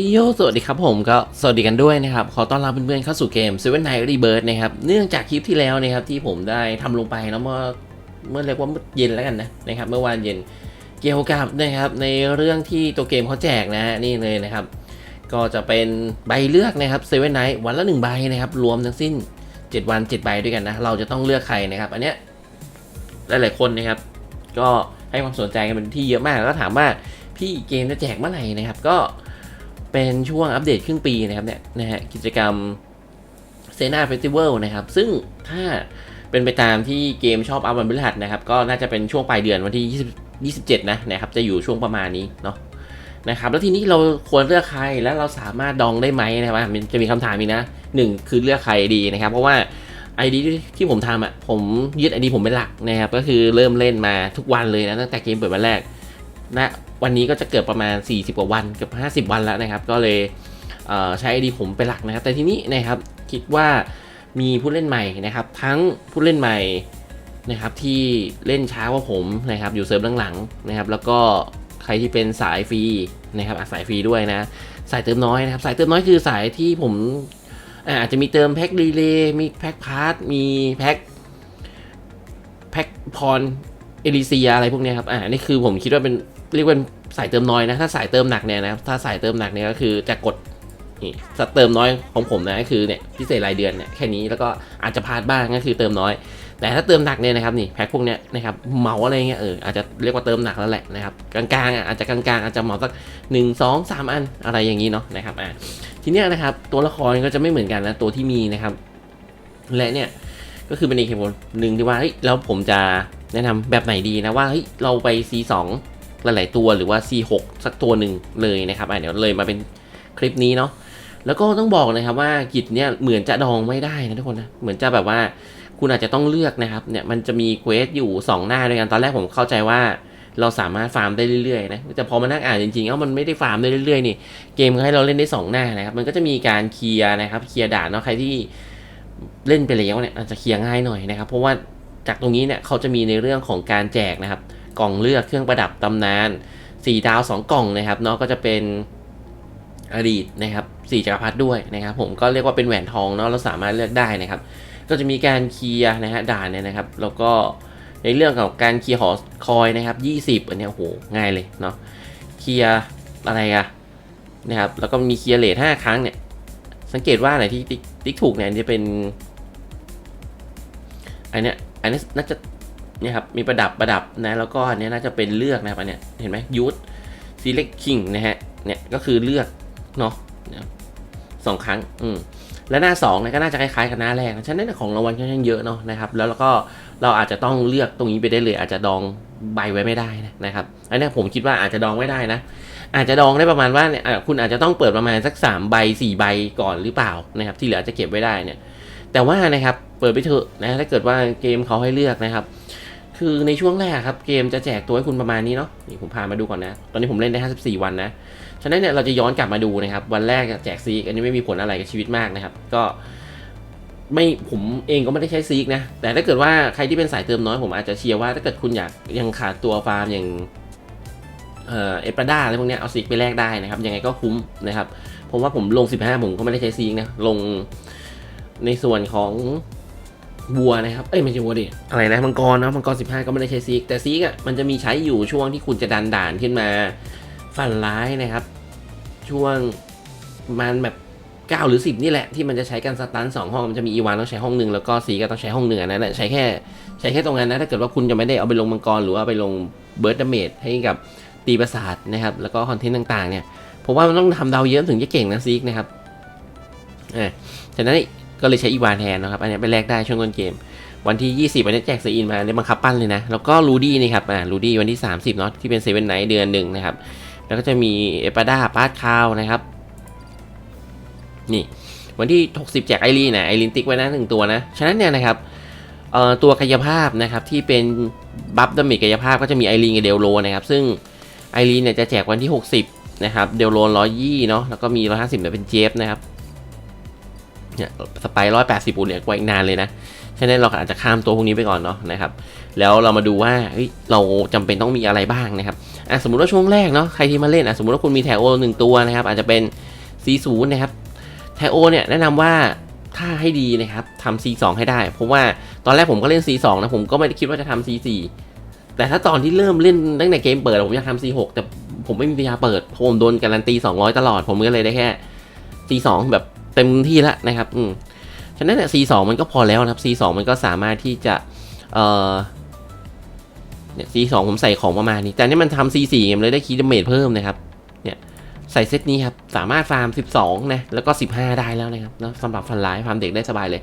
ยโยสวัสดีครับผมก็สวัสดีกันด้วยนะครับ ขอต้อนรับเพื่อนๆเข้าสู่เกม Seven Night Rebirth นะครับ เนื่องจากคลิปที่แล้วนะครับที่ผมได้ทำลงไปแล้วเมื่อเมื่อเรียกว่าเย็นแล้วกันนะนะครับ เมื่อวานเย็นเกี่ยวกับนะครับในเรื่องที่ตัวเกมเขาแจกนะฮะนี่เลยนะครับ ก็จะเป็นใบเลือกนะครับ Seven Night วันละหนึ่งใบนะครับ รวมทั้งสิ้น 7 วัน 7 ใบด้วยกันนะ เราจะต้องเลือกใครนะครับ อันเนี้ยหลายๆคนนะครับ ก็ให้ความสนใจกันเป็นที่เยอะมากแล้วก็ถามว่าพี่เกมจะแจกเมื่อไหร่นะครับ ก็ เป็นช่วงอัปเดตครึ่งปีนะครับเนี่ยนะฮะกิจกรรมเซนาเฟสติวัลนะครับ ซึ่งถ้าเป็นไปตามที่เกมชอบอัพวันพฤหัสนะครับ ก็น่าจะเป็นช่วงปลายเดือนวันที่ 20 27 นะนะครับ จะอยู่ช่วงประมาณนี้เนาะนะครับ แล้วทีนี้เราควรเลือกใครแล้วเราสามารถดองได้ไหมนะครับอะมันจะมีคำถามอีกนะหนึ่งคือเลือกใครดีนะครับ เพราะว่า ID ที่ผมทำอะผมยึด ID ผมเป็นหลักนะครับ ก็คือเริ่มเล่นมาทุกวันเลยนะตั้งแต่เกมเปิดวันแรกนะ วันนี้ก็จะเกิดประมาณ 40 กว่าวันเกือบ50 วันแล้วนะครับ ก็เลยเใช้ ID ผมเป็นหลักนะครับ แต่ทีนี้นะครับคิดว่ามีผู้เล่นใหม่นะครับ ทั้งผู้เล่นใหม่นะครับที่เล่นช้ากว่าผมนะครับอยู่เซิร์ฟหลังๆนะครับ แล้วก็ใครที่เป็นสายฟรีนะครับสายฟรีด้วยนะ สายเติมน้อยนะครับ สายเติมน้อยคือสายที่ผมอาจจะมีเติมแพ็ครีเลย์มีแพ็คพาร์ทมีแพ็คแพ็คพรเอลิเซียอะไรพวกนี้ครับอ่านี่คือผมคิดว่าเป็น เรียกว่าเป็นสายเติมน้อยนะ ถ้าสายเติมหนักเนี่ยนะถ้าสายเติมหนักเนี่ยก็คือจะกดนี่สเติมน้อยของผมนะก็คือเนี่ยพิเศษรายเดือนเนี่ยแค่นี้แล้วก็อาจจะพลาดบ้างก็คือเติมน้อย แต่ถ้าเติมหนักเนี่ยนะครับนี่แพ็คพวกเนี้ยนะครับเหมาอะไรเงี้ยเอออาจจะเรียกว่าเติมหนักแล้วแหละนะครับกลางๆอะอาจจะกลางๆ อาจจะเหมาสักหนึ่งสองสามอันอะไรอย่างนี้เนาะนะครับอ่าทีเนี้ยนะครับตัวละครก็จะไม่เหมือนกันนะตัวที่มีนะครับและเนี่ยก็คือเป็นอีกเหตุผลหนึ่งที่ว่าเฮ้ยแล้วผมจะแนะนำแบบไหนดีนะว่าเฮ้ยเราไป C2 หลายๆตัวหรือว่า C6 สักตัวหนึ่งเลยนะครับอะเดี๋ยวเลยมาเป็นคลิปนี้เนาะแล้วก็ต้องบอกนะครับว่ากิจเนี่ยเหมือนจะดองไม่ได้นะทุกคนนะเหมือนจะแบบว่าคุณอาจจะต้องเลือกนะครับเนี่ยมันจะมีเควสอยู่ 2 หน้าด้วยกันตอนแรกผมเข้าใจว่าเราสามารถฟาร์มได้เรื่อยๆนะแต่พอมานั่งอ่านจริงๆเอ้ามันไม่ได้ฟาร์มได้เรื่อยๆนี่เกมให้เราเล่นได้ 2 หน้านะครับมันก็จะมีการเคลียร์นะครับเคลียร์ด่านเนาะใครที่เล่นไปแล้วเนี่ยอาจจะเคลียร์ง่ายหน่อยนะครับเพราะว่าจากตรงนี้เนี่ยเขาจะมีในเรื่องของการแจกนะครับ กล่องเลือกเครื่องประดับตำนาน 4 ดาว 2 กล่องนะครับเนาะก็จะเป็นอดีตนะครับ4จักรพรรดิด้วยนะครับผมก็เรียกว่าเป็นแหวนทองเนาะเราสามารถเลือกได้นะครับ ก็จะมีการเคลียร์นะฮะด่านเนี่ยนะครับ แล้วก็ในเรื่องของการเคลียร์หอคอยนะครับ20อันนี้โอ้โหง่ายเลยเนาะเคลียร์อะไรอะนะครับแล้วก็มีเคลียร์เลทห้าครั้งเนี่ยสังเกตว่าอะไรที่ติ๊กถูกเนี่ยจะเป็นอันเนี้ยอันนี้น่าจะ เนี่ยครับมีประดับประดับนะแล้วก็อันเนี้ยน่าจะเป็นเลือกนะครับอันเนี้ยเห็นไหมยูทซีเล็กคิงนะฮะเนี่ยก็คือเลือกเนาะสองครั้งอืมและหน้า2เนี่ยก็น่าจะคล้ายๆกับหน้าแรกฉะนั้นของรางวัลค่อนข้างเยอะเนาะนะครับ แล้วเราก็เราอาจจะต้องเลือกตรงนี้ไปได้เลย อาจจะดองใบไว้ไม่ได้นะนะครับ อันนี้ผมคิดว่าอาจจะดองไม่ได้นะ อาจจะดองได้ประมาณว่าเนี่ยคุณอาจจะต้องเปิดประมาณสัก3ใบ4ใบก่อนหรือเปล่านะครับ ที่เหลือจะเก็บไว้ได้เนี่ย แต่ว่านะครับเปิดไปเถอะนะถ้าเกิดว่าเกมเขาให้เลือกนะครับ คือในช่วงแรกครับเกมจะแจกตัวให้คุณประมาณนี้เนาะนี่ผมพามาดูก่อนนะ ตอนนี้ผมเล่นได้ 54 วันนะ ฉะนั้นเนี่ยเราจะย้อนกลับมาดูนะครับ วันแรกแจกซีกอันนี้ไม่มีผลอะไรกับชีวิตมากนะครับ ก็ไม่ผมเองก็ไม่ได้ใช้ซีกนะ แต่ถ้าเกิดว่าใครที่เป็นสายเติมน้อยผมอาจจะเชียร์ว่าถ้าเกิดคุณอยากยังขาดตัวฟาร์มอย่างเอ่อเอปราด้าอะไรพวกเนี้ยเอาซีกไปแลกได้นะครับ ยังไงก็คุ้มนะครับผมว่าผมลง 15 ผมก็ไม่ได้ใช้ซีกนะลงในส่วนของ วัวนะครับ เอ้ยไม่ใช่วัวดิ อะไรนะมังกรนะมังกร 15 ก็ไม่ได้ใช้ซีก แต่ซีกอะมันจะมีใช้อยู่ช่วงที่คุณจะดันด่านขึ้นมา ฝันร้ายนะครับ ช่วงมันแบบ 9 หรือ 10 นี่แหละ ที่มันจะใช้กันสตันสองห้อง มันจะมีอีวานต้องใช้ห้องหนึ่งแล้วก็ซีก็ต้องใช้ห้องหนึ่งอันนั้นนะใช้แค่ใช้แค่ตรงนั้นนะ ถ้าเกิดว่าคุณจะไม่ได้เอาไปลงมังกรหรือว่าไปลงเบิร์ดดเมจให้กับตีประสาทนะครับ แล้วก็คอนเทนต์ต่างๆเนี่ยผมว่ามันต้องทำดาวเยอะถึงจะเก่งนะซีกนะครับอ่าฉะนั้น ก็เลยใช้อีวานแทนนะครับ อันนี้ไปแลกได้ช่วงต้นเกม วันที่ 20อันนี้แจกซีอินมาในบังคับปั้นเลยนะ แล้วก็รูดี้นี่ครับอ่ารูดี้วันที่ 30เนาะที่เป็นเซเว่นไนท์เดือนหนึ่งนะครับ แล้วก็จะมีเอปาดาปาร์ตคาวนะครับ นี่วันที่ 60 แจกไอรีนนะไอรีนติ๊กไว้นะหนึ่งตัวนะ ฉะนั้นเนี่ยนะครับเอ่อตัวกายภาพนะครับที่เป็นบัฟดาเมจกายภาพก็จะมีไอรีนกับเดลโลนะครับ ซึ่งไอรีนเนี่ยจะแจกวันที่ 60 นะครับ เดลโลร้อยยี่เนาะแล้วก็มี 150เนี่ยเป็นเจฟนะครับ เนี่ยสไปร้อยแปดสิบปุ่นเนี่ยกว่าอีกนานเลยนะฉะนั้นเราอาจจะข้ามตัวพวกนี้ไปก่อนเนาะนะครับ แล้วเรามาดูว่าเฮ้ยเราจำเป็นต้องมีอะไรบ้างนะครับอะสมมุติว่าช่วงแรกเนาะใครที่มาเล่นอะสมมติว่าคุณมีแทโอหนึ่งตัวนะครับ อาจจะเป็น C0 นะครับแทโอเนี่ยแนะนำว่าถ้าให้ดีนะครับทำ C2 ให้ได้ เพราะว่าตอนแรกผมก็เล่น C2 นะผมก็ไม่ได้คิดว่าจะทำ C4 แต่ถ้าตอนที่เริ่มเล่นตั้งแต่เกมเปิดผมอยากทำ C6 แต่ผมไม่มีปัญญาเปิดเพราะผมโดนการันตี 200 ตลอด ผมก็เลยได้แค่ C2 แบบ เต็มที่แล้วนะครับอืมฉะนั้นเนี่ย C2 มันก็พอแล้วนะครับ C2 มันก็สามารถที่จะเอ่อเนี่ย C2 ผมใส่ของประมาณนี้ แต่นี่มันทำ C4 ไงมันเลยได้คีดเมจเพิ่มนะครับ เนี่ยใส่เซตนี้ครับ สามารถฟาร์ม 12 นะ แล้วก็ 15 ได้แล้วนะครับแล้วสำหรับฟันร้ายฟาร์มเด็กได้สบายเลย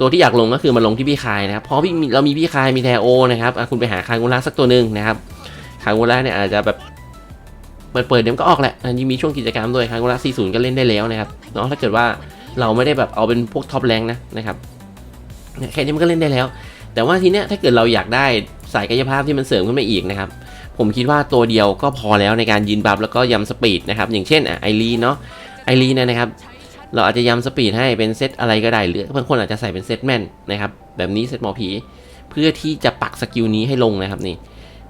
ตัวที่อยากลงก็คือมาลงที่พี่คายนะครับ เพราะพี่เรามีพี่คายมีแทโอนะครับ คุณไปหาคายกุล่าสักตัวหนึ่งนะครับ คายกุล่าเนี่ยอาจจะแบบ เปิดเปิดเดี๋ยวก็ออกแหละอันนี้มีช่วงกิจกรรมด้วยคายกุล่า40 ก็เล่นได้แล้วนะครับเนาะถ้าเกิดว่าเราไม่ได้แบบเอาเป็นพวกท็อปแรงนะนะครับแค่นี้มันก็เล่นได้แล้ว แต่ว่าทีเนี้ยถ้าเกิดเราอยากได้สายกายภาพที่มันเสริมขึ้นมาอีกนะครับผมคิดว่าตัวเดียวก็พอแล้วในการยืนบัฟแล้วก็ยำสปีดนะครับอย่างเช่นอะไอรีเนาะไอรีเนี่ยนะครับเราอาจจะยำสปีดให้เป็นเซตอะไรก็ได้หรือบางคนอาจจะใส่เป็นเซตแมนนะครับแบบนี้เซตหมอผีเพื่อที่จะปักสกิลนี้ให้ลงนะครับนี่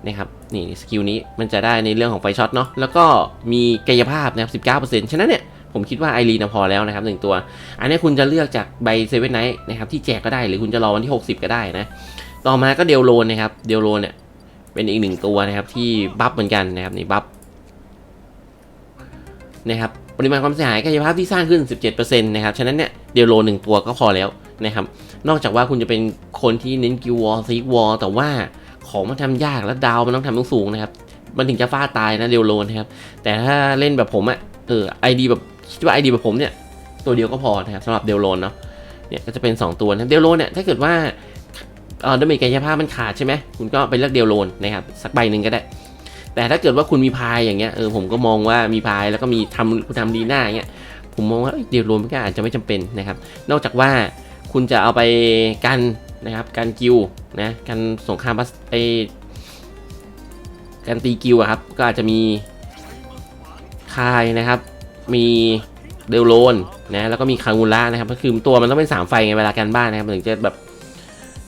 นะครับนี่สกิลนี้มันจะได้ในเรื่องของไฟช็อตเนาะแล้วก็มีกายภาพนะครับ19%ฉะนั้นเนี่ยผมคิดว่าไอรีนพอแล้วนะครับหนึ่งตัว อันนี้คุณจะเลือกจากใบเซเว่นไนท์นะครับที่แจกก็ได้หรือคุณจะรอวันที่ 60 ก็ได้นะ ต่อมาก็เดลโลนนะครับเดลโลนเนี่ยเป็นอีกหนึ่งตัวนะครับที่บัฟเหมือนกันนะครับนี่บัฟนะครับปริมาณความเสียหายกายภาพที่สร้างขึ้น 17%นะครับ ฉะนั้นเนี่ยเดลโลหนึ่งตัวก็พอแล้วนะครับ นอกจากว่าคุณจะเป็นคนที่เน้นกิววอลซีกวอลแต่ว่า ของมันทำยากและดาวมันต้องทำสูงๆนะครับ มันถึงจะฟาดตายนะเดลโลนะครับ แต่ถ้าเล่นแบบผมอะเออไอดีแบบคิดว่าไอดีแบบผมเนี่ย ตัวเดียวก็พอนะครับสำหรับเดลโลนเนาะเนี่ยก็จะเป็น 2 ตัวนะเดลโลนเนี่ยถ้าเกิดว่าเออดาเมจกายภาพมันขาดใช่ไหมคุณก็ไปเลือกเดลโลนนะครับสักใบหนึ่งก็ได้ แต่ถ้าเกิดว่าคุณมีพายอย่างเงี้ยเออผมก็มองว่ามีพายแล้วก็มีทำคุณทำดีหน้าอย่างเงี้ยผมมองว่าเอ้ยเดลโลนมันก็อาจจะไม่จำเป็นนะครับ นอกจากว่าคุณจะเอาไปกันนะครับการกิว นะการสงครามพัสไอการตีกิวอะครับก็อาจจะมีคายนะครับ มีเดลโลนนะแล้วก็มีคางูล่านะครับก็คือตัวมันต้องเป็น 3 ไฟไงเวลาการบ้านนะครับถึงจะแบบ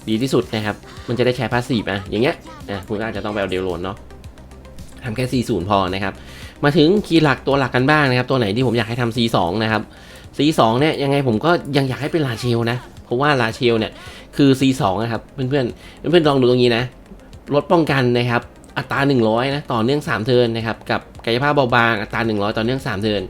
ดีที่สุดนะครับ มันจะได้ใช้พาสซีฟอะอย่างเงี้ยนะคุณก็อาจจะต้องไปเอาเดลโลนเนาะทำแค่ 40 พอนะครับ มาถึงคีย์หลักตัวหลักกันบ้างนะครับ ตัวไหนที่ผมอยากให้ทำ C2 นะครับ C2 เนี่ยยังไงผมก็ยังอยากให้เป็นลาเชลนะ เพราะว่าลาเชลเนี่ย คือ C2 นะครับเพื่อนๆเพื่อนๆลองดูตรงนี้นะลดป้องกันนะครับอัตรา 100 นะต่อเนื่อง 3 เทินนะครับกับกายภาพเบาบางอัตรา 100 ต่อเนื่อง 3 เทิน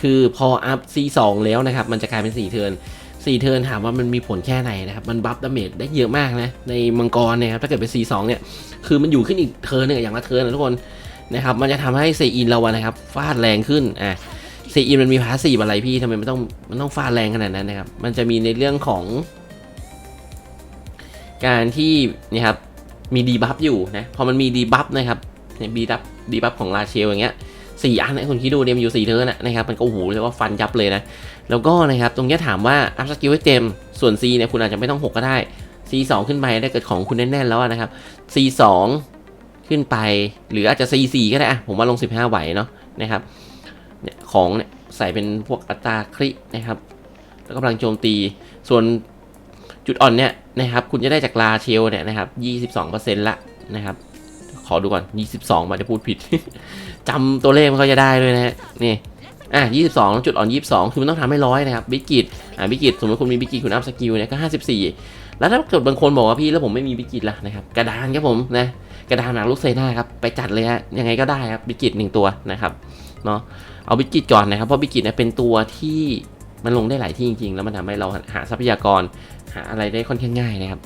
คือพออัพ C2 แล้วนะครับมันจะกลายเป็น 4 เทิน4 เทินถามว่ามันมีผลแค่ไหนนะครับมันบัฟดาเมจได้เยอะมากนะในมังกรนี่ยครับถ้าเกิดเป็น C2 เนี่ยคือมันอยู่ขึ้นอีกเทินหนึงอย่างละเทินนะทุกคนนะครับมันจะทำให้เซอินเราอะนะครับฟาดแรงขึ้นอะเซอินมันมีพาสซีฟอะไรพี่ทำไมมันต้องมันต้องฟาดแรงขนาดนั้นนะครับมันจะมีในเรื่องของ การที่นี่ครับมีดีบัฟอยู่นะพอมันมีดีบัฟนะครับเนี่ยดีบัฟดีบัฟของราเชลอย่างเงี้ยสี่อันนะคุณคิดดูเนี่ยมอยู่สี่เทิร์นะนะครับมันก็โอ้โหเรียกว่าฟันยับเลยนะแล้วก็นะครับตรงเนี้ยถามว่าอัพสกิลให้เต็มส่วน C เนี่ยคุณอาจจะไม่ต้อง6ก็ได้ C 2ขึ้นไปถ้าเกิดของคุณแน่นๆแล้วนะครับ C 2ขึ้นไป หรืออาจจะ C 4ก็ได้อะผมว่าลง 15 ไหวเนาะนะครับเนี่ยของเนี่ยใส่เป็นพวกอัตราครินะครับ แล้วก็พลังโจมตีส่วน จุดอ่อนเนี่ยนะครับคุณจะได้จากลาเชลเนี่ยนะครับ22%ละนะครับ ขอดูก่อน 22มาจะพูดผิดจำตัวเลขมันก็จะได้ด้วยนะฮะนี่อะ22 จุดอ่อน 22 คือมันต้องทำให้ร้อยนะครับบิกิตอะบิกิตสมมติคุณมีบิกิตคุณอัพสกิลเนี่ยก็ 54 แล้วถ้าเกิดบางคนบอกว่าพี่แล้วผมไม่มีบิกิตล่ะนะครับกระดานครับผมนะกระดานหนังลูกเซน่าครับไปจัดเลยฮะยังไงก็ได้ครับบิกิตหนึ่งตัวนะครับเนาะเอาบิกิตก่อนนะครับเพราะบิกิตเนี่ยเป็นตัวที่มันลงได้หลายที่จริงๆ แล้วมันทำให้เราหาทรัพยากร หาอะไรได้ค่อนข้างง่ายนะครับ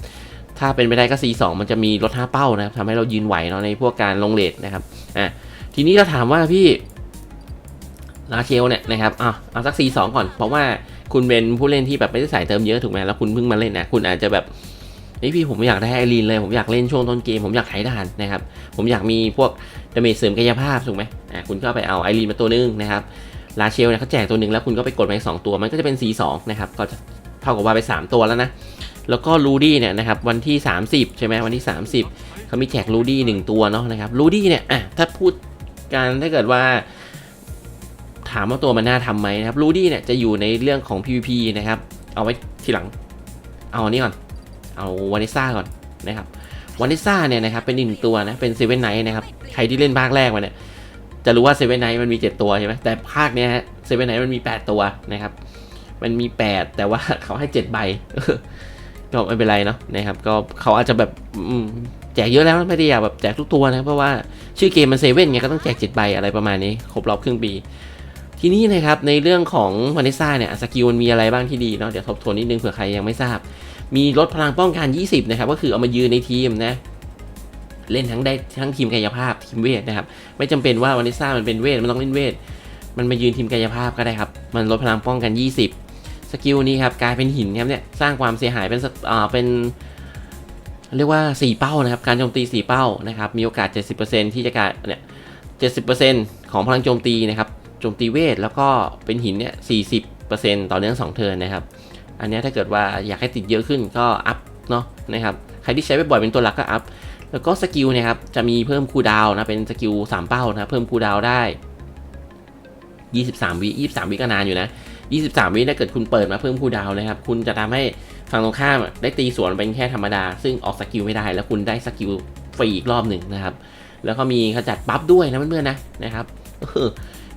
ถ้าเป็นไปได้ก็ C2 มันจะมีรถห้าเป้านะครับทำให้เรายืนไหวเนาะในพวกการลงเลทนะครับอะทีนี้เราถามว่าพี่ลาเชลเนี่ยนะครับอะเอาสัก C2 ก่อน เพราะว่าคุณเป็นผู้เล่นที่แบบไม่ได้ใส่เติมเยอะถูกไหมแล้วคุณเพิ่งมาเล่นนะคุณอาจจะแบบเฮ้ยพี่ผมไม่อยากได้ไอรีนเลย ผมอยากเล่นช่วงต้นเกม ผมอยากไถด่านนะครับ ผมอยากมีพวกดาเมจเสริมกายภาพถูกไหมอะคุณก็ไปเอาไอรีนมาตัวนึงนะครับลาเชลเนี่ยเขาแจกตัวหนึ่งแล้วคุณก็ไปกดไปสองตัวมันก็จะเป็น C2 นะครับก็จะ เท่ากับว่าไป 3 ตัวแล้วนะ แล้วก็ลูดี้เนี่ยนะครับวันที่ 30 ใช่ไหมวันที่ 30เขามีแจกลูดี้หนึ่งตัวเนาะนะครับลูดี้เนี่ยอะถ้าพูดการถ้าเกิดว่า ถามว่าตัวมันน่าทำไหมนะครับลูดี้เนี่ยจะอยู่ในเรื่องของ PVP นะครับ เอาไว้ทีหลัง เอาอันนี้ก่อน เอาวานิซ่าก่อนนะครับวานิซ่าเนี่ยนะครับเป็นอีกหนึ่งตัวนะเป็นเซเว่นไนท์นะครับใครที่เล่นภาคแรกมาเนี่ยจะรู้ว่าเซเว่นไนท์มันมี 7 ตัวใช่ไหมแต่ภาคเนี้ยฮะเซเว่นไนท์มันมี 8 ตัวนะครับ มันมี 8 แต่ว่าเขาให้ 7 ใบก็ไม่เป็นไรเนาะนะครับ ก็เขาอาจจะแบบแจกเยอะแล้วไม่ได้อยากแบบแจกทุกตัวนะเพราะว่าชื่อเกมมันเซเว่นไงก็ต้องแจก 7 ใบอะไรประมาณนี้ครบรอบครึ่งปีทีนี้นะครับในเรื่องของวานิซ่าเนี่ยสกิลมันมีอะไรบ้างที่ดีเนาะเดี๋ยวทบทวนนิดนึงเผื่อใครยังไม่ทราบ มีลดพลังป้องกัน 20 นะครับ ก็คือเอามายืนในทีมนะเล่นทั้งได้ทั้งทีมกายภาพทีมเวทนะครับ ไม่จำเป็นว่าวานิซ่ามันเป็นเวทมันต้องเล่นเวทมันมายืนทีมกายภาพก็ได้ครับ มันลดพลังป้องกัน 20 สกิลนี้ครับกลายเป็นหินครับเนี่ยสร้างความเสียหายเป็นสอ่าเป็นเรียกว่า 4 เป้านะครับ การโจมตี 4 เป้านะครับ มีโอกาส 70%ที่จะการเนี่ย70%ของพลังโจมตีนะครับโจมตีเวทแล้วก็เป็นหินเนี่ย 40%ต่อเนื่อง2เทิร์นนะครับ อันนี้ถ้าเกิดว่าอยากให้ติดเยอะขึ้นก็อัพเนาะนะครับใครที่ใช้บ่อยเป็นตัวหลักก็อัพแล้วก็สกิลเนะครับจะมีเพิ่มคูลดาวน์นะเป็นสกิล3เป้านะเพิ่มคูลดาวน์ได้ 23วิ23วิก็นานอยู่นะ 23 วิถ้าเกิดคุณเปิดมาเพิ่มคูดาวนะครับ คุณจะทำให้ฝั่งตรงข้ามได้ตีสวนเป็นแค่ธรรมดา ซึ่งออกสกิลไม่ได้ แล้วคุณได้สกิลฟรีอีกรอบหนึ่งนะครับ แล้วก็มีขจัดบัฟด้วยนะเพื่อนๆนะนะครับ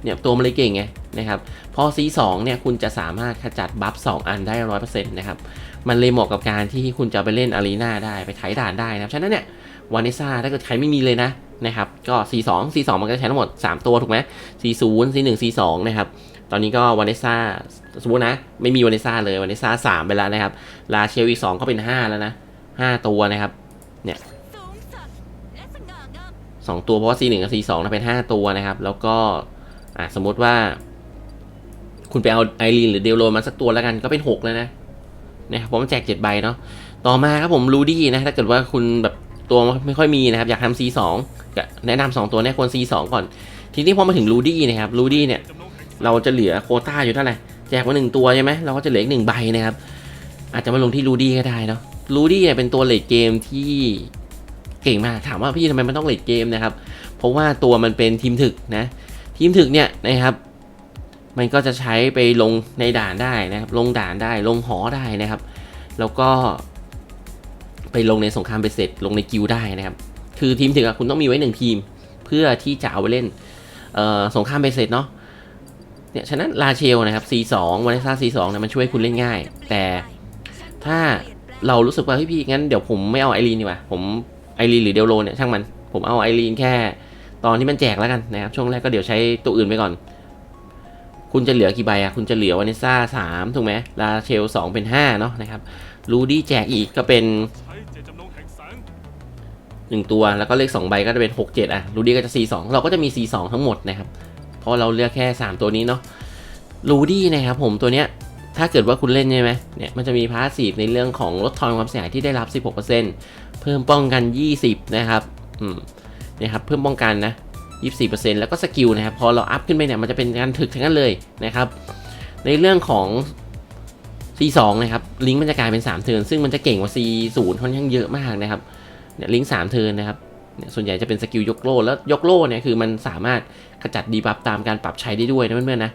เนี่ยตัวมันเลยเก่งไงนะครับพอ C2 เนี่ยคุณจะสามารถขจัดบัฟ2อันได้100%นต์นะครับมันเลยเหมาะกับการที่คุณจะไปเล่นอารีนาได้ไปไถด่านได้นะครับฉะนั้นเนี่ยวานิซ่าถ้าเกิดใครไม่มีเลยนะนะครับก็ C2 C2 มันก็ใช้ทั้งหมด 3 ตัวถูกไหม C0 C1 C2 นะครับ ตอนนี้ก็วานิซ่าสมมตินะ ไม่มีวานิซ่าเลยวานิซ่า3ไปแล้วนะครับ ลาเชลอีก2ก็เป็น5แล้วนะ5ตัวนะครับสูงสัดและสง่างามสองตัวเพราะว่า C1 กับ C2 นะเป็น5ตัวนะครับ แล้วก็อะสมมติว่า คุณไปเอาไอรีนหรือเดลโรมาสักตัวแล้วกันก็เป็น6แล้วนะนะครับเพราะมันแจก7ใบเนาะต่อมาครับผมรูดี้นะถ้าเกิดว่าคุณแบบตัวไม่ค่อยมีนะครับ อยากทำ C2 ก็แนะนำสองตัวเนี้ควร C2 ก่อน ทีนี้พอมาถึงรูดี้นะครับรูดี้เนี่ย เราจะเหลือโคต้าอยู่เท่าไหร่แจกมาหนึ่งตัวใช่ไหมเราก็จะเหลืออีกหนึ่งใบนะครับ อาจจะมาลงที่รูดี้ก็ได้เนาะรูดี้เนี่ยเป็นตัวเลดเกมที่เก่งมากถามว่าพี่ทำไมมันต้องเลดเกมนะครับ เพราะว่าตัวมันเป็นทีมถึกนะ ทีมถึกเนี่ยนะครับ มันก็จะใช้ไปลงในด่านได้นะครับ ลงด่านได้ลงหอได้นะครับ แล้วก็ ไปลงในสงครามเบสเสร็จลงในกิลได้นะครับ คือทีมถึกคุณต้องมีไว้หนึ่งทีม เพื่อที่จะเอาไปเล่นสงครามเบสเสร็จเนาะ เนี่ยฉะนั้นลาเชลนะครับ C2 วานิซ่า C2 เนี่ยมันช่วยคุณเล่นง่าย แต่ถ้าเรารู้สึกว่าเฮ้ยพี่งั้นเดี๋ยวผมไม่เอาไอรีนดีกว่าผมไอรีนหรือเดลโลเนี่ยช่างมัน ผมเอาไอรีนแค่ตอนที่มันแจกแล้วกันนะครับ ช่วงแรกก็เดี๋ยวใช้ตัวอื่นไปก่อน คุณจะเหลือกี่ใบอะคุณจะเหลือวานิซ่าสามถูกไหมลาเชลสองเป็นห้าเนาะนะครับรูดี้แจกอีกก็เป็นหนึ่งตัวแล้วก็เลข2ใบก็จะเป็น6 7อะรูดี้ก็จะ C 2 เราก็จะมี C 2 ทั้งหมดนะครับ เพราะเราเลือกแค่ 3 ตัวนี้เนาะรูดี้นะครับผมตัวเนี้ยถ้าเกิดว่าคุณเล่นใช่ไหมเนี่ยมันจะมีพาสซีฟในเรื่องของลดทอนความเสียหายที่ได้รับ 16%เพิ่มป้องกัน 20 นะครับอืมเนี่ยครับเพิ่มป้องกันนะ 24%แล้วก็สกิลนะครับพอเราอัพขึ้นไปเนี่ยมันจะเป็นการถึกทั้งนั้นเลยนะครับในเรื่องของ C2 นะครับลิงก์มันจะกลายเป็น 3 เทิร์นซึ่งมันจะเก่งกว่า C0 ค่อนข้างเยอะมากนะครับเนี่ยลิงก์สามเทิร์นนะครับ เนี่ยส่วนใหญ่จะเป็นสกิลยกโล่แล้วยกโล่เนี่ยคือมันสามารถขจัดดีบัฟตามการปรับใช้ได้ด้วยนะเพื่อนๆนะ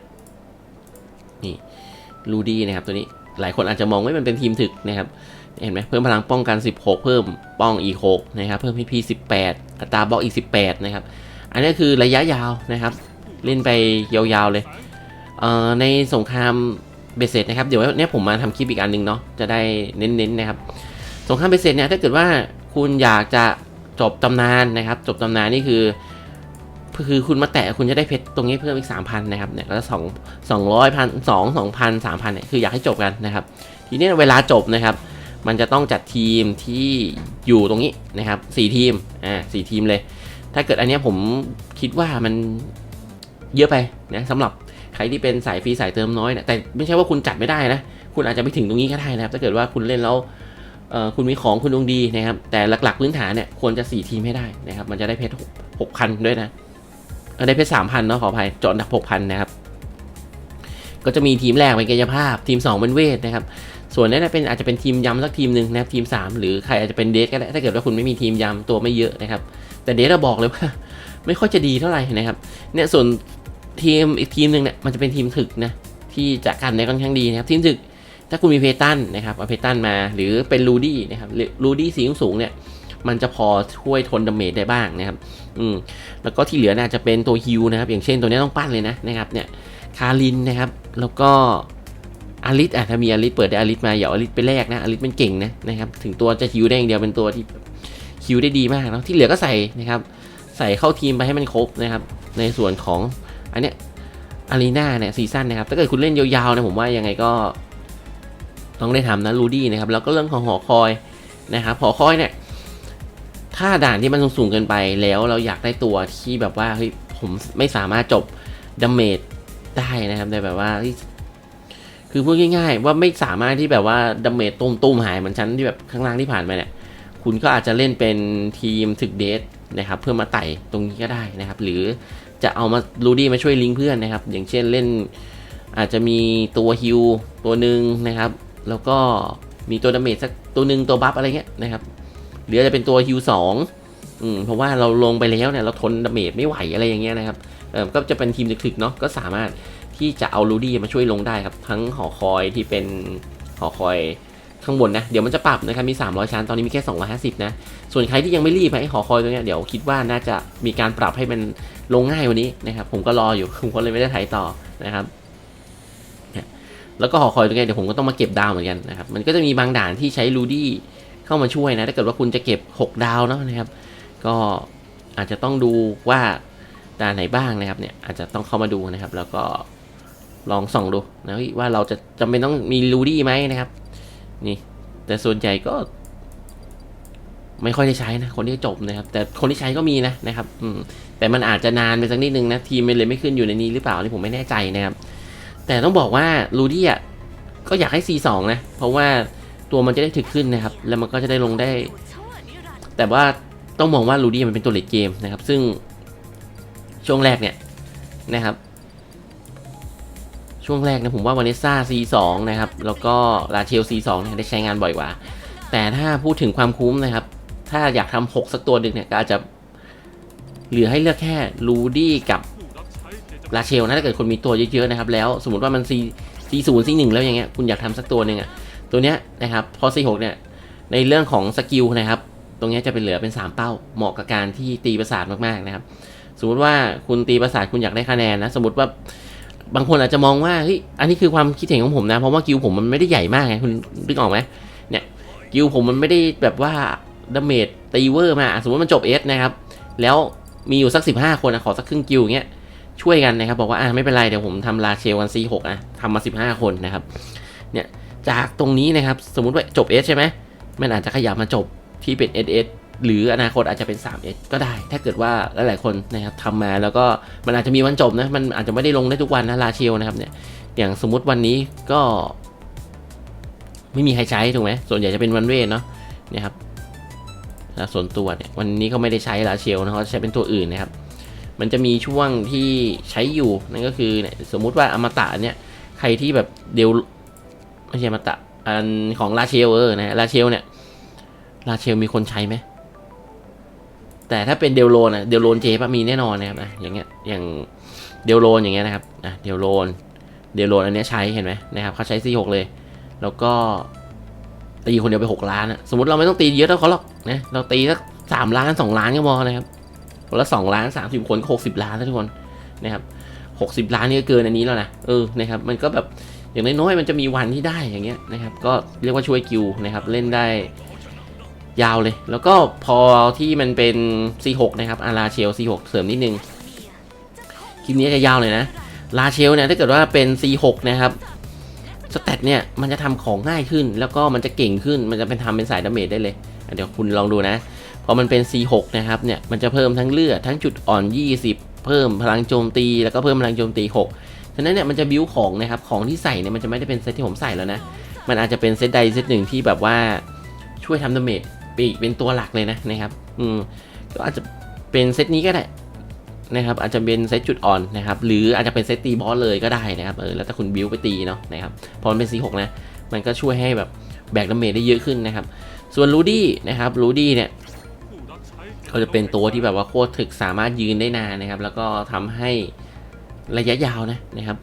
นี่ลูดี้นะครับตัวนี้หลายคนอาจจะมองว่ามันเป็นทีมถึกนะครับเห็นไหมเพิ่มพลังป้องกัน 16 เพิ่มป้องอีก6นะครับเพิ่มให้พี18 อัตราบล็อกอีก 18 นะครับ อันนี้คือระยะยาวนะครับ เล่นไปยาวๆเลยเอ่อในสงครามเบสเซตนะครับเดี๋ยวเนี่ยผมมาทำคลิปอีกอันหนึงเนาะจะได้เน้นๆนะครับสงครามเบสเซตเนี่ยถ้าเกิดว่าคุณอยากจะ จบตำนานนะครับ จบตำนานนี่คือคือคุณมาแตะคุณจะได้เพชรตรงนี้เพิ่มอีกสามพันนะครับเนี่ยแล้วสองสองร้อยพันสองสองพันสามพันเนี่ยคืออยากให้จบกันนะครับ ทีนี้เวลาจบนะครับ มันจะต้องจัดทีมที่อยู่ตรงนี้นะครับสี่ทีมอ่าสี่ทีมเลย ถ้าเกิดอันนี้ผมคิดว่ามันเยอะไปนะสำหรับใครที่เป็นสายฟรีสายเติมน้อยเนี่ยแต่ไม่ใช่ว่าคุณจัดไม่ได้นะ คุณอาจจะไปถึงตรงนี้ก็ได้นะครับ ถ้าเกิดว่าคุณเล่นแล้ว คุณมีของคุณดวงดีนะครับ แต่หลักๆ พื้นฐานเนี่ยควรจะ 4 ทีมให้ได้นะครับ มันจะได้เพชรหกพันด้วยนะได้เพชรสามพันเนาะขออภัยจอดดับหกพันนะครับ ก็จะมีทีมแรกเป็นกายภาพ ทีม 2 เป็นเวทนะครับ ส่วนนี้นะเป็นอาจจะเป็นทีมยำสักทีมหนึ่งนะครับทีม 3 หรือใครอาจจะเป็นเดทก็ได้ถ้าเกิดว่าคุณไม่มีทีมยำตัวไม่เยอะนะครับ แต่เดทเราบอกเลยว่า ไม่ค่อยจะดีเท่าไหร่นะครับเนี่ยส่วนทีมอีกทีมหนึ่งเนี่ยมันจะเป็นทีมถึกนะที่จะกันได้ค่อนข้างดีนะครับทีมถึก ถ้าคุณมีเพตันนะครับเอาเพตันมาหรือเป็นลูดี้นะครับลูดี้สีสูงเนี่ยมันจะพอช่วยทนดาเมจได้บ้างนะครับ อืม แล้วก็ที่เหลือน่าจะเป็นตัวฮิวนะครับ อย่างเช่นตัวนี้ต้องปั้นเลยนะนะครับ เนี่ย คารินนะครับ แล้วก็อาริสอะถ้ามีอาริสเปิดได้อาริสมาอย่าอาริสไปแลกนะอาริสมันเก่งนะนะครับ ถึงตัวจะฮิวได้อย่างเดียวเป็นตัวที่ฮิวได้ดีมากนะที่เหลือก็ใส่นะครับ ใส่เข้าทีมไปให้มันครบนะครับ ในส่วนของอันเนี้ยอารีนาเนี่ยซีซั่นนะครับ ถ้าเกิดคุณเล่นยาวๆนี่ยผมว่ายังไงก็ ต้องได้ทำนะรูดี้นะครับแล้วก็เรื่องของหอคอยนะครับหอคอยเนี่ยถ้าด่านที่มันสูงเกินไปแล้วเราอยากได้ตัวที่แบบว่าเฮ้ยผมไม่สามารถจบดาเมจได้นะครับในแบบว่าคือพูดง่ายๆ ว่าไม่สามารถที่แบบว่าดาเมจตุ้มๆหายเหมือนชั้นที่แบบข้างล่างที่ผ่านมาเนี่ย คุณก็อาจจะเล่นเป็นทีมถึกเดทนะครับ เพื่อมาไต่ตรงนี้ก็ได้นะครับ หรือจะเอามาลูดี้มาช่วยลิงเพื่อนนะครับ อย่างเช่นเล่นอาจจะมีตัวฮิวตัวหนึ่งนะครับ แล้วก็มีตัวดาเมจสักตัวหนึ่งตัวบัฟอะไรเงี้ยนะครับหรืออาจจะเป็นตัวฮิวสองอืมเพราะว่าเราลงไปแล้วเนี่ยเราทนดาเมจไม่ไหวอะไรอย่างเงี้ยนะครับเออก็จะเป็นทีมถึกๆเนาะก็สามารถที่จะเอาลูดี้มาช่วยลงได้ครับ ทั้งหอคอยที่เป็นหอคอยข้างบนนะ เดี๋ยวมันจะปรับนะครับ มี 300 ชั้น ตอนนี้มีแค่ 250 นะ ส่วนใครที่ยังไม่รีบไอ้หอคอยตัวเนี้ยเดี๋ยวคิดว่าน่าจะมีการปรับให้มันลงง่ายกวันนี้นะครับ ผมก็รออยู่ ผมก็เลยไม่ได้ถ่ายต่อนะครับ แล้วก็หอคอยตรงนี้เดี๋ยวผมก็ต้องมาเก็บดาวเหมือนกันนะครับ มันก็จะมีบางด่านที่ใช้ลูดี้เข้ามาช่วยนะ ถ้าเกิดว่าคุณจะเก็บ 6 ดาวเนาะนะครับ ก็อาจจะต้องดูว่าด่านไหนบ้างนะครับเนี่ย อาจจะต้องเข้ามาดูนะครับ แล้วก็ลองส่องดูนะว่าเราจะจำเป็นต้องมีลูดี้ไหมนะครับ นี่ แต่ส่วนใหญ่ก็ ไม่ค่อยได้ใช้นะ คนที่จบนะครับ แต่คนที่ใช้ก็มีนะนะครับ อืมแต่มันอาจจะนานไปสักนิดนึงนะ ทีมมันเลยไม่ขึ้นอยู่ในนี้หรือเปล่านี่ผมไม่แน่ใจนะครับ แต่ต้องบอกว่าลูดี้อะก็อยากให้ C2 นะ เพราะว่าตัวมันจะได้ถึกขึ้นนะครับ แล้วมันก็จะได้ลงได้ แต่ว่าต้องมองว่าลูดี้มันเป็นตัวเลดเกมนะครับ ซึ่งช่วงแรกเนี่ยนะครับ ช่วงแรกนะผมว่าวานิซ่า C2 นะครับ แล้วก็ลาเชล C2 เนี่ยได้ใช้งานบ่อยกว่า แต่ถ้าพูดถึงความคุ้มนะครับ ถ้าอยากทำหกสักตัวหนึ่งเนี่ยก็อาจจะเหลือให้เลือกแค่ลูดี้กับ ลาเชลนะถ้าเกิดคนมีตัวเยอะๆนะครับแล้วสมมติว่ามัน C C ศูนย์ C หนึ่งแล้วอย่างเงี้ยคุณอยากทำสักตัวหนึ่งอะตัวเนี้ยนะครับพอ C หกเนี่ยในเรื่องของสกิลนะครับ ตรงเนี้ยจะเป็นเหลือเป็น 3 เป้าเหมาะกับการที่ตีประสาทมากๆนะครับ สมมติว่าคุณตีประสาทคุณอยากได้คะแนนนะสมมติว่าบางคนอาจจะมองว่าเฮ้ยอันนี้คือความคิดเห็นของผมนะ เพราะว่ากิลผมมันไม่ได้ใหญ่มากไงคุณนึกออกไหมเนี่ยกิลผมมันไม่ได้แบบว่าดาเมจตีเวอร์มาสมมติมันจบเอสนะครับแล้วมีอยู่สัก 15 คนนะขอสักครึ่งกิลเงี้ย ช่วยกันนะครับ บอกว่าอ่าไม่เป็นไร เดี๋ยวผมทำลาเชลกัน C6 นะทำมา 15 คนนะครับ เนี่ย จากตรงนี้นะครับ สมมุติว่าจบ S ใช่ไหมมันอาจจะขยับมาจบที่เป็น SS หรืออนาคตอาจจะเป็น 3S ก็ได้ ถ้าเกิดว่าหลายๆคนนะครับทำมาแล้วก็มันอาจจะมีวันจบนะ มันอาจจะไม่ได้ลงได้ทุกวันนะลาเชลนะครับเนี่ย อย่างสมมุติวันนี้ก็ ไม่มีใครใช้ถูกไหมส่วนใหญ่จะเป็นวันเวทเนาะเนี่ยครับแล้วส่วนตัวเนี่ยวันนี้ก็ไม่ได้ใช้ลาเชลนะเขาใช้เป็นตัวอื่นนะครับ มันจะมีช่วงที่ใช้อยู่นั่นก็คือเนี่ยสมมุติว่าอมตะเนี่ยใครที่แบบเดวไม่ใช่อมตะอันของลาเชลเออนะลาเชลเนี่ยลาเชลมีคนใช้ไหมแต่ถ้าเป็นเดลโลนอะเดลโลนเจปะมีแน่นอนนะครับอะอย่างเงี้ยอย่างเดลโลนอย่างเงี้ยนะครับอะเดลโลนเดลโลนอันเนี้ยใช้เห็นไหมนะครับเขาใช้ C6 เลย แล้วก็ตีคนเดียวไป 6 ล้านอะสมมติเราไม่ต้องตีเยอะเท่าเขาหรอกนะเราตีสักสามล้านสองล้านก็พอนะครับ คนละสองล้านสามสิบคนหกสิบล้านแล้วทุกคนนะครับหกสิบล้านนี่ก็เกินอันนี้แล้วนะเออนะครับมันก็แบบอย่างน้อยๆมันจะมีวันที่ได้อย่างเงี้ยนะครับ ก็เรียกว่าช่วยกิวนะครับเล่นได้ยาวเลย แล้วก็พอที่มันเป็น C6 นะครับอาราเชล C6 เสริมนิดนึงคลิปนี้จะยาวเลยนะลาเชลเนี่ยถ้าเกิดว่าเป็น C6 นะครับสเตตเนี่ยมันจะทำของง่ายขึ้น แล้วก็มันจะเก่งขึ้นมันจะเป็นทำเป็นสายดาเมจได้เลย เดี๋ยวคุณลองดูนะ อมันเป็น C6 นะครับเนี่ยมันจะเพิ่มทั้งเลือดทั้งจุดอ่อน 20 เพิ่มพลังโจมตี แล้วก็เพิ่มพลังโจมตี 6 ฉะนั้นเนี่ยมันจะบิวของนะครับของที่ใส่เนี่ยมันจะไม่ได้เป็นเซตที่ผมใส่แล้วนะ มันอาจจะเป็นเซตใดเซตหนึ่งที่แบบว่าช่วยทำดาเมจปีกเป็นตัวหลักเลยนะนะครับอืมก็อาจจะเป็นเซตนี้ก็ได้นะครับอาจจะเป็นเซตจุดอ่อนนะครับหรืออาจจะเป็นเซตตีบอสเลยก็ได้นะครับเออแล้วแต่คุณบิวไปตีเนาะนะครับพอมันเป็น C6 นะมันก็ช่วยให้แบบแบกดาเมจได้เยอะขึ้นนะครับส่วนรูดี้นะครับรูดี้เนี่ย เขาจะเป็นตัวที่แบบว่าโคตรถึกสามารถยืนได้นานนะครับ แล้วก็ทำให้ระยะยาวนะนะครับ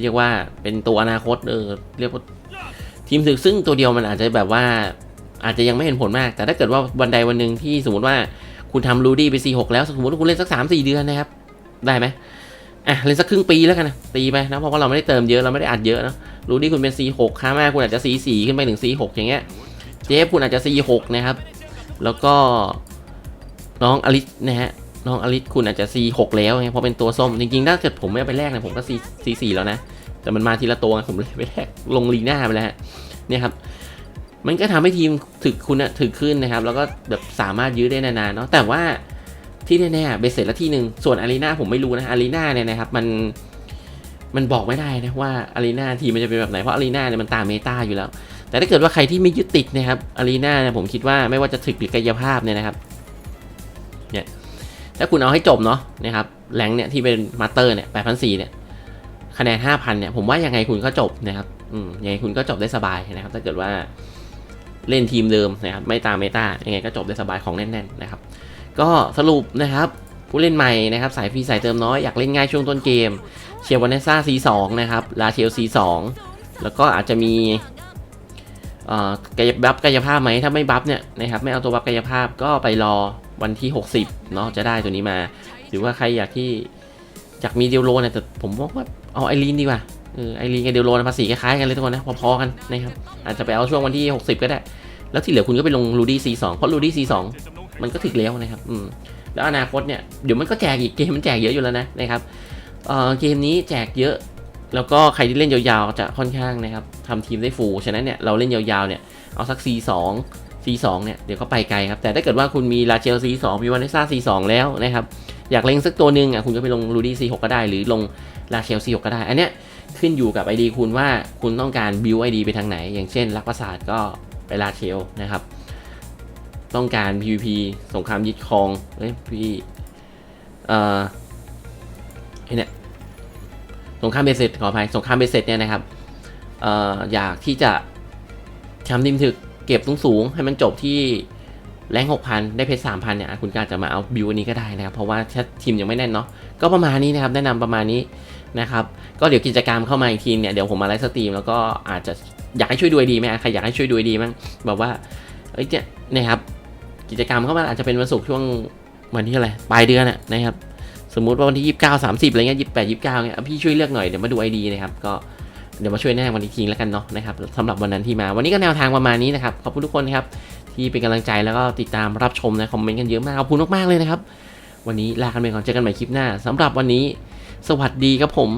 เรียกว่าเป็นตัวอนาคตเออเรียกว่าทีมถึกซึ่งตัวเดียวมันอาจจะแบบว่าอาจจะยังไม่เห็นผลมาก แต่ถ้าเกิดว่าวันใดวันหนึ่งที่สมมติว่าคุณทำรูดี้ไป C6 แล้ว สมมติว่าคุณเล่นสัก 3 4 เดือนนะครับ ได้ไหมอะเล่นสักครึ่งปีแล้วกันนะตีไปนะเพราะว่าเราไม่ได้เติมเยอะเราไม่ได้อัดเยอะนะรูดี้คุณเป็น C6 ค่ามาคุณอาจจะ C4 ขึ้นไปถึง C6 อย่างเงี้ยเจฟคุณอาจจะ C6 นะครับ แล้วก็ น้องอลิสนะฮะน้องอลิสคุณอาจจะ C6 แล้วไงเพราะเป็นตัวส้ม จริงๆ ถ้าเกิดผมไม่ไปแลกเนี่ยผมก็ C C4 แล้วนะ แต่มันมาทีละตัวผมเลยไปแลกลงลีน่าไปแล้วเนี่ยครับมันก็ทำให้ทีมถึกคุณอะถึกขึ้นนะครับ แล้วก็แบบสามารถยื้อได้นานๆเนาะแต่ว่าที่แน่ๆเบสเสร็จล้วที่หนึ่งส่วนอารีนาผมไม่รู้นะอารีนาเนี่ยนะครับมันมันบอกไม่ได้นะว่าอารีนาทีมมันจะเป็นแบบไหนเพราะอารีนาเนี่ยมันตามเมตาอยู่แล้ว แต่ถ้าเกิดว่าใครที่ไม่ยึดติดนะครับอารีนาเนี่ยผมคิดว่าไม่ว่าจะถึกหรือกายภาพเนี่ยนะครับ ถ้าคุณเอาให้จบเนาะนะครับแรงเนี่ยที่เป็นมาสเตอร์เนี่ยแปดพันสี่เนี่ยคะแนน5,000เนี่ยผมว่ายังไงคุณก็จบนะครับอืมยังไงคุณก็จบได้สบายนะครับ ถ้าเกิดว่าเล่นทีมเดิมนะครับไม่ตามเมตายังไงก็จบได้สบายของแน่นๆนะครับ ก็สรุปนะครับผู้เล่นใหม่นะครับสายฟรีสายเติมน้อยอยากเล่นง่ายช่วงต้นเกมเชียร์วานเนซ่า C2 นะครับลาเชล C2 แล้วก็อาจจะมีเอ่อกายบัฟกายภาพไหมถ้าไม่บัฟเนี่ยนะครับไม่เอาตัวบัฟกายภาพก็ไปรอ วันที่ 60เนาะจะได้ตัวนี้มา หรือว่าใครอยากที่อยากมีเดลโลเนี่ยแต่ผมว่าเอาไอรีนดีกว่าเออไอรีนกับเดลโลนะภาษีคล้ายๆกันเลยทุกคนนะพอๆกันนะครับอาจจะไปเอาช่วงวันที่ 60 ก็ได้ แล้วที่เหลือคุณก็ไปลงลูดี้ C2 เพราะลูดี้ C2 เจตจำนงมันก็ถึกแล้วนะครับอืมแล้วอนาคตเนี่ยเดี๋ยวมันก็แจกอีกเกมมันแจกเยอะอยู่แล้วนะนะครับเออเกมนี้แจกเยอะแล้วก็ใครที่เล่นยาวๆจะค่อนข้างนะครับทำทีมได้ฟูฉะนั้นเนี่ยเราเล่นยาวๆเนี่ยเอาสัก C2 C2 เนี่ยเดี๋ยวก็ไปไกลครับ แต่ถ้าเกิดว่าคุณมีลาเชล C2 มีวานเนซ่า C2 แล้วนะครับ อยากเล็งสักตัวหนึ่งอะคุณก็ไปลงลูดี้ C6 ก็ได้ หรือลงลาเชล C6 ก็ได้ อันเนี้ยขึ้นอยู่กับ ID คุณว่าคุณต้องการบิว ID ไปทางไหน อย่างเช่นรักประสาทก็ไปลาเชลนะครับ ต้องการ PVP สงครามยึดครองเอ้ยพี่เอ่อเนี่ยสงครามเบสเซ็ตขออภัยสงครามเบสเซ็ตเนี่ยนะครับเอ่ออยากที่จะทำทีมถึก เก็บสูงๆ ให้มันจบที่แรงหกพันได้เพชรสามพันเนี่ยคุณก็อาจจะมาเอาบิวอันนี้ก็ได้นะครับเพราะว่าถ้าทีมยังไม่แน่นเนาะก็ประมาณนี้นะครับแนะนำประมาณนี้นะครับก็เดี๋ยวกิจกรรมเข้ามาอีกทีเนี่ยเดี๋ยวผมมาไลฟ์สตรีมแล้วก็อาจจะอยากให้ช่วยดูดีไหมใครอยากให้ช่วยดูดีมั้งแบบว่าเอ้ยเนี่ยนะครับกิจกรรมเข้ามาอาจจะเป็นวันศุกร์ช่วงวันที่อะไรปลายเดือนนะครับสมมุติว่าวันที่ 29 30อะไรเงี้ย28 29เนี่ยพี่ช่วยเลือกหน่อยเดี๋ยวมาดู ID นะครับก็ เดี๋ยวมาช่วยแนะนำวันอีกทีแล้วกันเนาะนะครับสำหรับวันนั้นที่มา วันนี้ก็แนวทางประมาณนี้นะครับขอบคุณทุกคนนะครับที่เป็นกำลังใจแล้วก็ติดตามรับชมนะคอมเมนต์กันเยอะมากขอบคุณมากๆเลยนะครับ วันนี้ลากันไปก่อนเจอกันใหม่คลิปหน้าสำหรับวันนี้ สวัสดีครับผม